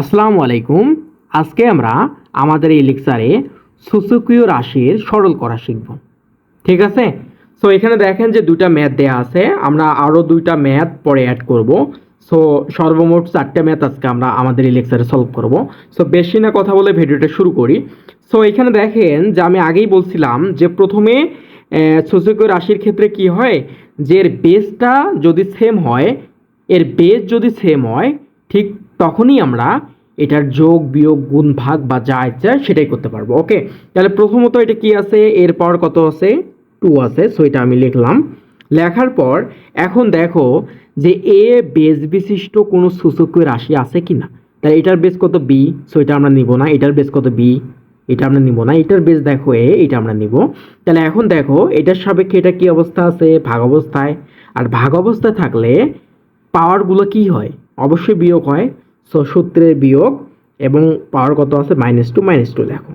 আসসালামু আলাইকুম। আজকে আমরা আমাদের এই লেকচারে সুসুকীয় রাশির সরল করা শিখব। ঠিক আছে? সো এখানে দেখেন যে দুইটা ম্যাথ দেয়া আছে। আমরা আরও দুইটা ম্যাথ পরে অ্যাড করব। সো সর্বমোট চারটে ম্যাথ আজকে আমরা আমাদের এই লেকচারে সলভ করব। সো বেশি না কথা বলে ভিডিওটা শুরু করি। সো এখানে দেখেন যে আমি আগেই বলছিলাম যে প্রথমে সুসুকীয় রাশির ক্ষেত্রে কি হয়? যে এর বেসটা যদি সেম হয়, এর বেস যদি সেম হয়, ঠিক তখনই আমরা এটার যোগ, বিয়োগ, গুণ, ভাগ বা যা ইচ্ছা সেটাই করতে পারব ওকে তাহলে প্রথমত এটা কি আছে? এর পর কত আছে? টু আছে সো এটা আমি লিখলাম। লেখার পর এখন দেখো যে এ বেস বিশিষ্ট কোনো সূচকীয় রাশি আছে কি না তাহলে এটার বেস কত বি সো এটা আমরা নিব না, এটার বেস কত বি এটা আমরা নিব না, এটার বেস দেখো এ এটা আমরা নিব। তাহলে এখন দেখো, এটার সাপেক্ষে এটা কি অবস্থা আছে? ভাগ অবস্থায়। আর ভাগ অবস্থায় থাকলে পাওয়ারগুলো কি হয়? অবশ্যই বিয়োগ হয়। সো সূত্রের বিয়োগ এবং পাওয়ার কত আছে? মাইনাস টু মাইনাস টু দেখো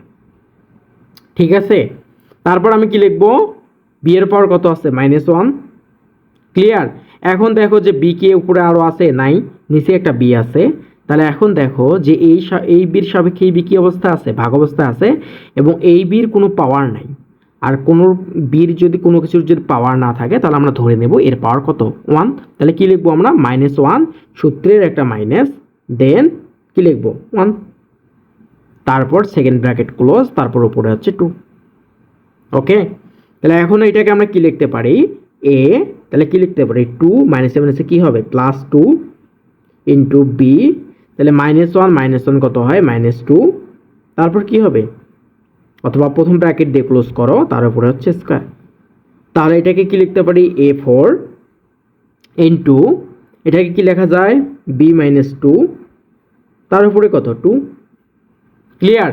ঠিক আছে? তারপর আমি কি লিখব? বি এর পাওয়ার কত আছে? মাইনাস ওয়ান ক্লিয়ার এখন দেখো যে বি কে উপরে আরও আছে? নাই। নিচে একটা বি আছে। তাহলে এখন দেখো যে এই এই বির সাপেক্ষে এই বি কি অবস্থা আছে? ভাগ অবস্থা আছে এবং এই বির কোনো পাওয়ার নাই। আর কোনো বির যদি কোনো কিছুর যদি পাওয়ার না থাকে, তাহলে আমরা ধরে নেব এর পাওয়ার কত? ওয়ান তাহলে কি লিখব আমরা? মাইনাস ওয়ান সূত্রের একটা মাইনাস দেন কি লিখব? ওয়ান তারপর সেকেন্ড ব্র্যাকেট ক্লোজ তারপর উপরে হচ্ছে টু ওকে তাহলে এখন এটাকে আমরা কি লিখতে পারি? এ তাহলে কি লিখতে পারি? টু মাইনাসে মাইনাসে কী হবে? প্লাস টু ইন্টু বি তাহলে মাইনাস ওয়ান মাইনাস ওয়ান কত হয়? মাইনাস টু তারপর কি হবে? অথবা প্রথম ব্র্যাকেট দিয়ে ক্লোজ করো, তার উপরে হচ্ছে স্কোয়ার তাহলে এটাকে কি লিখতে পারি? এ ফোর ইন্টু এটাকে কি লেখা যায়? বি মাইনাস টু তার উপরে কত? টু ক্লিয়ার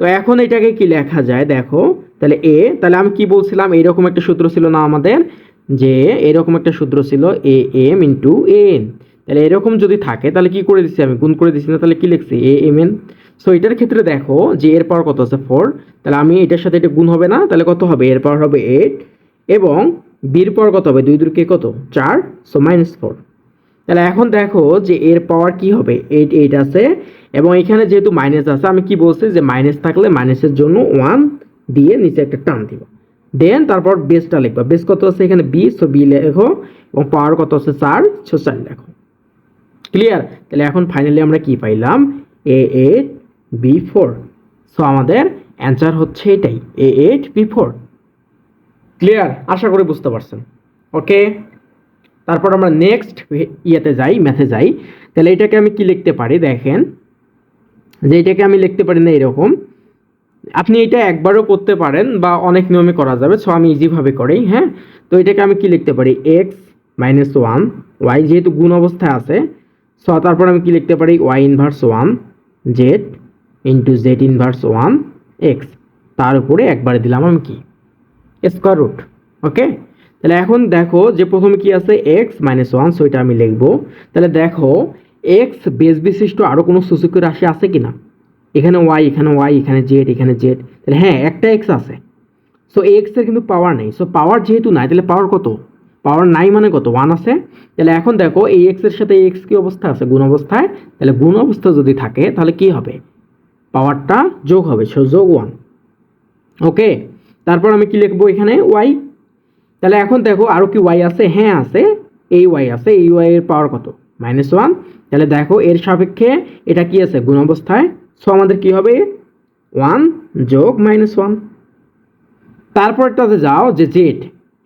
তো এখন এটাকে কি লেখা যায়? দেখো, তাহলে এ তাহলে আমি কি বলছিলাম? এরকম একটা সূত্র ছিল না আমাদের, যে এরকম একটা সূত্র ছিল এ এম ইন্টু এন তাহলে এরকম যদি থাকে, তাহলে কি করে দিচ্ছি আমি? গুণ করে দিচ্ছি না, তাহলে কি লিখছি? এ এম এন সো এটার ক্ষেত্রে দেখো যে এর পাওয়ার কত আছে? ফোর তাহলে আমি এটার সাথে এটা গুণ হবে না, তাহলে কত হবে? এর পাওয়ার হবে এইট এবং বির পাওয়ার কত হবে? দুই দুরকে কত? চার। সো মাইনাস ফোর তাহলে এখন দেখো যে এর পাওয়ার কি হবে? এইট এইট আছে। এবং এখানে যেহেতু মাইনাস আছে, আমি কি বলছি যে মাইনাস থাকলে মাইনাসের জন্য ওয়ান দিয়ে নিচে একটা টান দিব। দেন তারপর বেসটা লিখবা। বেস কত আছে এখানে বি সো বি লেখো। এবং পাওয়ার কত আছে চার সো চার লেখো। ক্লিয়ার তাহলে এখন ফাইনালি আমরা কি পাইলাম? A eight B four so আমাদের অ্যান্সার হচ্ছে এটাই। A eight B four clear আশা করি বুঝতে পারছেন। ওকে তারপর আমরা নেক্সট ইয়েতে যাই ম্যাথে যাই। তাহলে এটাকে আমি কি লিখতে পারি, দেখেন। যে এটাকে আমি লিখতে পারি না এরকম। আপনি এটা একবারও করতে পারেন বা অনেক নিয়মে করা যাবে সো আমি ইজিভাবে করি হ্যাঁ? তো এটাকে আমি কি লিখতে পারি এক্স মাইনাস ওয়ান ওয়াই যেহেতু গুণ অবস্থায় আছে সো তারপর আমি কি লিখতে পারি Y inverse one Z into Z inverse one X তার উপরে একবারে দিলাম আমি কি? স্কোয়ার রুট ওকে তাহলে এখন দেখো যে প্রথমে কি আছে? এক্স মাইনাস ওয়ান সো এটা আমি লিখব। তাহলে দেখো এক্স বেস বিশিষ্ট আরও কোনো সূচক রাশি আছে কি না এখানে ওয়াই এখানে ওয়াই এখানে জেড এখানে জেড তাহলে হ্যাঁ একটা এক্স আছে। সো এক্সের কিন্তু পাওয়ার নেই। সো পাওয়ার যেহেতু নাই, তাহলে পাওয়ার কত? পাওয়ার নাই মানে কত? ওয়ান আছে। তাহলে এখন দেখো, এই এক্সের সাথে এক্স কি অবস্থা আছে? গুণ অবস্থায়। তাহলে গুণ অবস্থা যদি থাকে, তাহলে কি হবে? পাওয়ারটা যোগ হবে সো যোগ ওয়ান ওকে তারপর আমি কি লিখব এখানে? ওয়াই তাহলে এখন দেখো আরও কি ওয়াই আছে? হ্যাঁ আছে। এই ওয়াই আছে, এই ওয়াই এর পাওয়ার কত? মাইনাস ওয়ান তাহলে দেখো এর সাপেক্ষে এটা কি আছে? গুণ অবস্থায়। সো আমাদের কি হবে? ওয়ান যোগ মাইনাস ওয়ান তারপরটাতে যাও যে জেড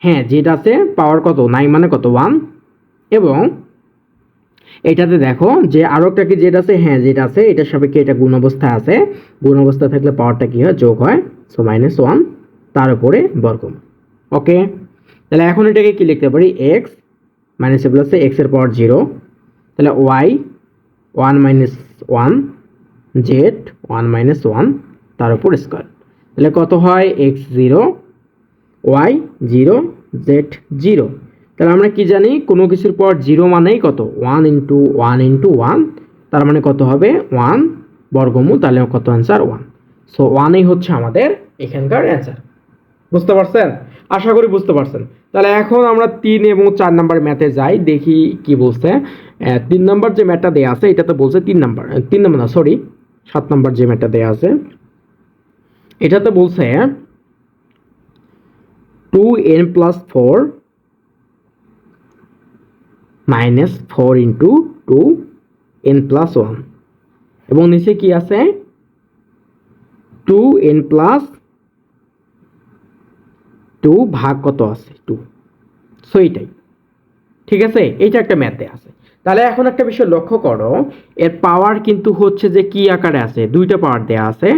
হ্যাঁ জেড আছে পাওয়ার কত? নাই মানে কত? ওয়ান এবং এটাতে দেখো যে আরও একটা কি জেড আছে? হ্যাঁ জেড আছে। এটার সাপেক্ষে এটা গুণ অবস্থায় আছে। গুণ অবস্থা থাকলে পাওয়ারটা কি হয়? যোগ হয়। সো মাইনাস ওয়ান তার উপরে বর্গমূল। ওকে তাহলে এখন এটাকে কি লিখতে পারি? এক্স মাইনাস প্লাসে এক্সের পাওয়ার জিরো তাহলে Y one minus one Z one minus one তার উপর স্কোয়ার তাহলে কত হয়? X zero Y zero Z zero তাহলে আমরা কি জানি? কোনো কিছুর পর জিরো মানেই কত? One into one into one তার মানে কত হবে? ওয়ান বর্গমূল, তাহলে কত অ্যান্সার ওয়ান সো ওয়ানই হচ্ছে আমাদের এখানকার অ্যান্সার বুঝতে পারছেন? আশা করি বুঝতে পারছেন। তাহলে এখন আমরা তিন এবং চার নাম্বার ম্যাথে যাই, দেখি কি বলছে। তিন নাম্বার যে ম্যাথটা দেওয়া আছে, এটাতে বলছে তিন নাম্বার তিন নাম্বার না সরি সাত নাম্বার যে ম্যাথটা দেওয়া আছে, এটাতে বলছে two N plus four minus four into two N plus one এবং নিচে কি আছে? টু এন প্লাস টু ভাগ কত আছে? টু। সো এইটাই। ঠিক আছে? এইটা একটা ম্যাথে আছে। তাহলে এখন একটা বিষয় লক্ষ্য করো। এর পাওয়ার কিন্তু হচ্ছে যে কি আকারে আছে? দুইটা পাওয়ার দেয়া আছে।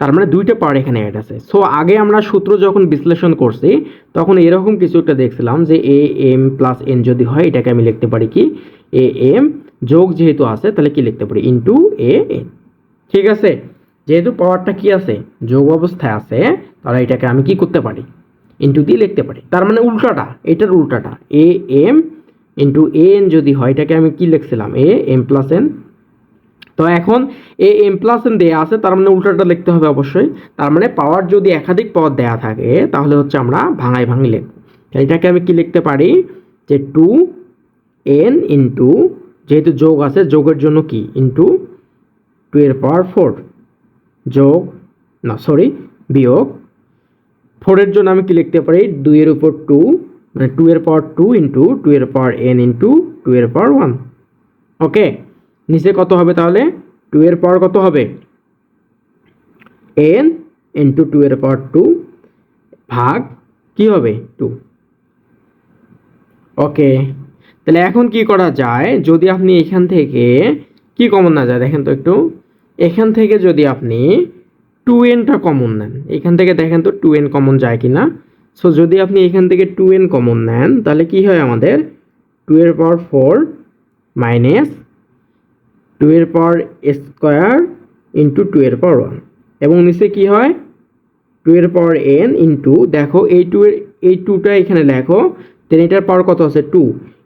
তার মানে দুইটা পাওয়ার এখানে অ্যাড আছে। সো আগে আমরা সূত্র যখন বিশ্লেষণ করছি, তখন এরকম কিছু একটা দেখছিলাম যে এ এম প্লাস এন যদি হয়, এটাকে আমি লিখতে পারি কি? এ এম যোগ যেহেতু আছে, তাহলে কি লিখতে পারি? ইন্টু এ এন ঠিক আছে? যেহেতু পাওয়ারটা কি আছে? যোগ অবস্থায় আছে, তাহলে এটাকে আমি কি করতে পারি? ইন্টু দিয়ে লিখতে পারি। তার মানে উল্টাটা, এটার উল্টাটা। A M into A N যদি হয়, এটাকে আমি কি লিখছিলাম? এ এম প্লাস এন তো এখন এ এম প্লাস এন দেওয়া আছে, তার মানে উল্টাটা লিখতে হবে অবশ্যই। তার মানে পাওয়ার যদি একাধিক পাওয়ার দেওয়া থাকে, তাহলে হচ্ছে আমরা ভাঙাই ভাঙি লিখব। এটাকে আমি কি লিখতে পারি? যে টু এন ইন্টু যেহেতু যোগ আছে, যোগের জন্য কি? ইন্টু টু এর পাওয়ার ফোর যোগ, না সরি বিয়োগ ফোরের জন্য আমি কি লিখতে পারি? দুইয়ের উপর টু মানে টু এর পাওয়ার টু ইন্টু টু এর পাওয়ার এন ইন্টু টু এর পাওয়ার ওয়ান ওকে নিচে কত হবে তাহলে? টু এর পাওয়ার কত হবে? এন ইন্টু টু এর পাওয়ার টু ভাগ কি হবে? টু ওকে তাহলে এখন কি করা যায়? যদি আপনি এখান থেকে, কি কমন না যায়? দেখেন তো একটু। এখান থেকে যদি আপনি টু এনটা কমন নেন। এখান থেকে দেখেন তো টু এন কমন যায় কি না সো যদি আপনি এখান থেকে টু এন কমন নেন, তাহলে কি হয় আমাদের? টু এর পাওয়ার ফোর মাইনাস টু এর পাওয়ার স্কোয়ার ইন্টু টু এর পাওয়ার ওয়ান এবং নিচে কি হয়? টু এর পাওয়ার এন ইন্টু দেখো, এই টু এর, এই টুটা এখানে লেখো দেন এটার পাওয়ার কত আছে? টু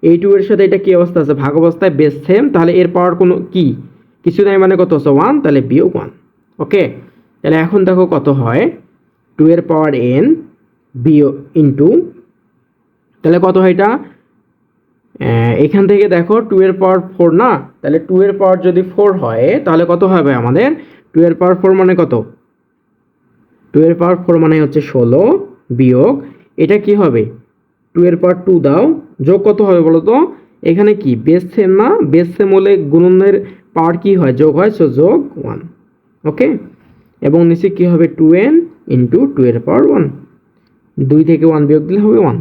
এই টু এর সাথে এটা কি অবস্থা আছে? ভাগ অবস্থায় বেস সেম তাহলে এর পাওয়ার কোনো কি? কিছু নাই মানে কত আছে? ওয়ান তাহলে বিয়োগ ওয়ান ওকে তাহলে এখন দেখো কত হয়? টু এর পাওয়ার এন বিও ইন্টু তাহলে কত হয় এটা? এখান থেকে দেখো টু এর পাওয়ার ফোর না? তাহলে টু এর পাওয়ার যদি ফোর হয়, তাহলে কত হবে আমাদের? টু এর পাওয়ার ফোর মানে কত? টু এর পাওয়ার ফোর মানে হচ্ছে ষোলো বিয়োগ, এটা কি হবে? টু এর পাওয়ার টু দাও, যোগ কত হবে বলো তো? এখানে কি? বেস সেম না? বেস সেম হলে গুণনের পাওয়ার কি হয়? যোগ হয় সো যোগ ওয়ান ওকে এবং নিচে কি হবে টু এন ইন্টু টু এর পাওয়ার ওয়ান দুই থেকে ওয়ান বিয়োগ দিলে হবে ওয়ান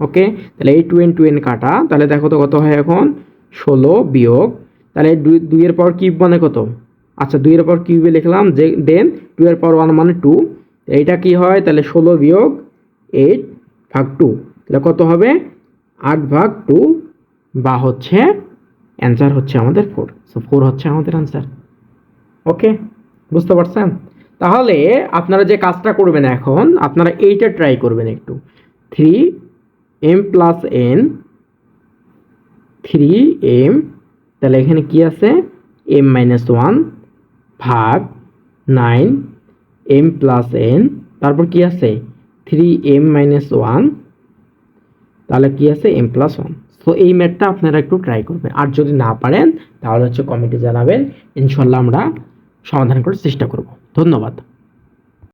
ওকে তাহলে এই টু এন টু এন কাটা, তাহলে দেখো তো কত হয় এখন? ষোলো বিয়োগ। তাহলে দুই দুইয়ের পাওয়ার কিউব মানে কত? আচ্ছা দুইয়ের পাওয়ার কিউবে লিখলাম যে দেন টু এর পাওয়ার ওয়ান মানে টু এইটা কি হয়? তাহলে ষোলো বিয়োগ এইট ভাগ টু তাহলে কত হবে? আট ভাগ টু বা হচ্ছে অ্যান্সার হচ্ছে আমাদের ফোর সো ফোর হচ্ছে আমাদের অ্যান্সার ওকে বুঝতে পারছেন? তাহলে আপনারা যে কাজটা করবেন এখন, আপনারা এইটা ট্রাই করবেন একটু। Three M plus N three M তাহলে এখানে কি আছে? এম মাইনাস ওয়ান ভাগ নাইন এম প্লাস এন তারপর কি আছে? থ্রি এম মাইনাস ওয়ান তাহলে কি আছে? এম প্লাস ওয়ান সো এই ম্যাথটা আপনারা একটু ট্রাই করবেন। আর যদি না পারেন, তাহলে হচ্ছে কমেন্টে জানাবেন। ইনশাল্লাহ আমরা সমাধান করার চেষ্টা করব। ধন্যবাদ।